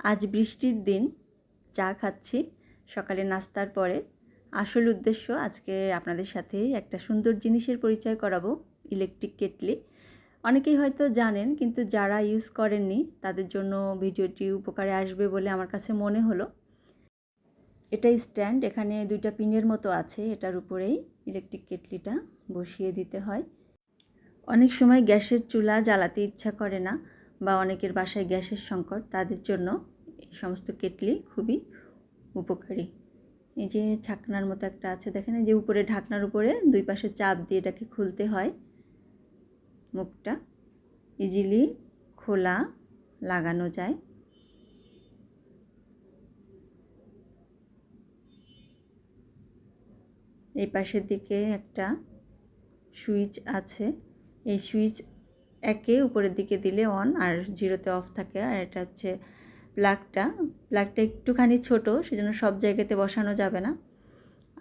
আজ বৃষ্টির দিন, চা খাচ্ছি। সকালে নাস্তার পরে আসল উদ্দেশ্য আজকে আপনাদের সাথে একটা সুন্দর জিনিসের পরিচয় করাবো ইলেকট্রিক কেটলি অনেকেই হয়তো জানেন, কিন্তু যারা ইউজ করেননি, তাদের জন্য ভিডিওটি উপকারে আসবে বলে আমার কাছে মনে হলো। এটা স্ট্যান্ড এখানে দুইটা পিনের মতো আছে, এটার উপরেই ইলেকট্রিক কেটলিটা বসিয়ে দিতে হয়। অনেক সময় গ্যাসের চুলা জ্বালাতে ইচ্ছা করে না বা অনেকের বাসায় গ্যাসের সংকট, তাদের জন্য এই সমস্ত কেটলি খুবই উপকারী। এই যে ছাকনার মতো একটা আছে, দেখেন যে উপরে ঢাকনার উপরে দুই পাশে চাপ দিয়ে এটাকে খুলতে হয়। মুখটা ইজিলি খোলা লাগানো যায়। এই পাশের দিকে একটা সুইচ আছে। এই সুইচ একে উপরের দিকে দিলে অন আর জিরোতে অফ থাকে। আর এটা হচ্ছে প্লাগটা প্লাগটা একটুখানি ছোট, সেজন্য সব জায়গাতে বসানো যাবে না।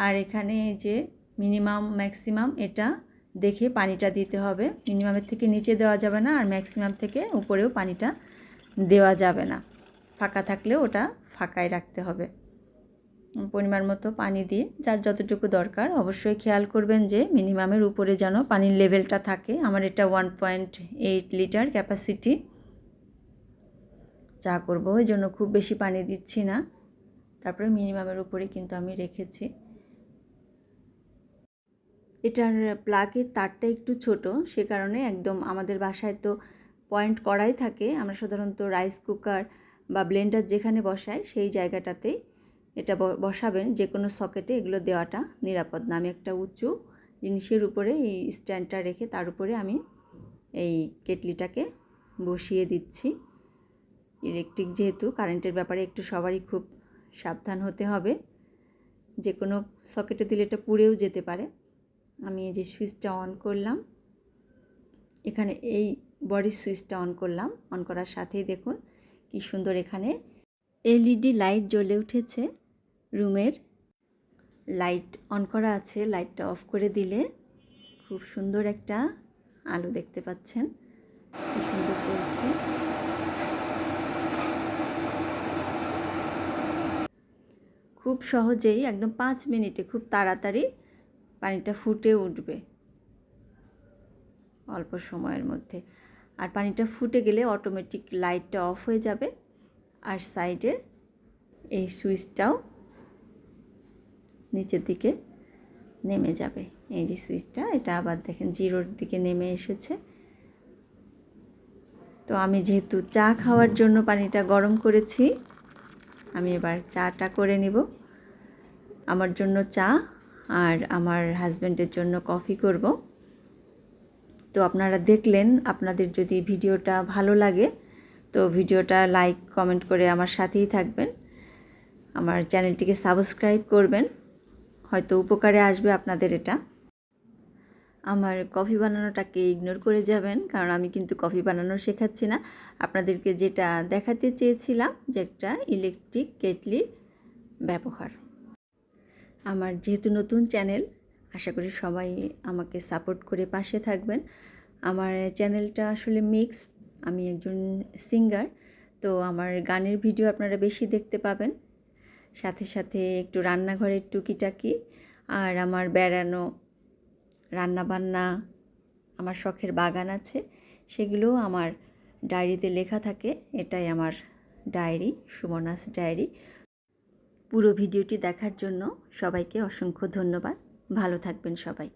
আর এখানে যে মিনিমাম ম্যাক্সিমাম এটা দেখে পানিটা দিতে হবে। মিনিমামের থেকে নিচে দেওয়া যাবে না, আর ম্যাক্সিমাম থেকে উপরেও পানিটা দেওয়া যাবে না। ফাঁকা থাকলেও ওটা ফাঁকায় রাখতে হবে। পরিমাণ মতো পানি দিয়ে, যার যতটুকু দরকার। অবশ্যই খেয়াল করবেন যে মিনিমামের উপরে যেন পানির লেভেলটা থাকে। আমার এটা one point eight litre capacity. চা করব, ওই জন্য খুব বেশি পানি দিচ্ছি না। তারপরে মিনিমামের উপরে কিন্তু আমি রেখেছি। এটার প্লাগের তারটা একটু ছোট, সে কারণে একদম আমাদের বাসায় তো পয়েন্ট করাই থাকে। আমরা সাধারণত রাইস কুকার বা ব্লেন্ডার যেখানে বসাই, সেই জায়গাটাতেই এটা বসাবেন যে কোনো সকেটে এগুলো দেওয়াটা নিরাপদ না। আমি একটা উঁচু জিনিসের উপরে এই স্ট্যান্ডটা রেখে তার উপরে আমি এই কেটলিটাকে বসিয়ে দিচ্ছি। ইলেকট্রিক যেহেতু, কারেন্টের ব্যাপারে একটু সবারই খুব সাবধান হতে হবে। যে কোনো সকেটে দিলে এটা পুড়েও যেতে পারে। আমি এই যে সুইচটা অন করলাম। এখানে এই বডি সুইচটা অন করলাম। অন করার সাথেই দেখুন কি সুন্দর এখানে এলইডি লাইট জ্বলে উঠেছে। রুমের লাইট অন করা আছে, লাইটটা অফ করে দিলে খুব সুন্দর একটা আলো দেখতে পাচ্ছেন। খুব সুন্দর চলছে। খুব সহজেই একদম পাঁচ মিনিটে খুব তাড়াতাড়ি পানিটা ফুটে উঠবে অল্প সময়ের মধ্যে। আর পানিটা ফুটে গেলে অটোমেটিক লাইটটা অফ হয়ে যাবে। আর সাইডে এই সুইচটাও নিচের দিকে নেমে যাবে। এই যে সুইচটা, এটা আবার দেখেন জিরোর দিকে নেমে এসেছে। তো আমি যেহেতু চা খাওয়ার জন্য পানিটা গরম করেছি, আমি এবার চাটা করে নিব। আমার জন্য চা আর আমার হাজব্যান্ডের জন্য কফি করব। তো আপনারা দেখলেন, আপনাদের যদি ভিডিওটা ভালো লাগে, তো ভিডিওটা লাইক, কমেন্ট করে আমার সাথেই থাকবেন। আমার চ্যানেলটিকে সাবস্ক্রাইব করবেন। হয়তো উপকারে আসবে আপনাদের এটা। আমার কফি বানানোটাকে ইগনোর করে যাবেন, কারণ আমি কিন্তু কফি বানানো শেখাচ্ছি না। আপনাদেরকে যেটা দেখাতে চেয়েছিলাম যে একটা ইলেকট্রিক কেটলির ব্যবহার। আমার যেহেতু নতুন চ্যানেল, আশা করি সবাই আমাকে সাপোর্ট করে পাশে থাকবেন। আমার চ্যানেলটা আসলে মিক্স আমি একজন সিঙ্গার তো আমার গানের ভিডিও আপনারা বেশি দেখতে পাবেন। সাথে সাথে একটু রান্নাঘরের টুকিটাকি আর আমার বেড়ানো রান্নাবান্না, আমার শখের বাগান আছে, সেগুলো আমার ডায়েরিতে লেখা থাকে। এটাই আমার ডায়েরি, সুমনাস ডায়েরি। পুরো ভিডিওটি দেখার জন্য সবাইকে অসংখ্য ধন্যবাদ। ভালো থাকবেন সবাই।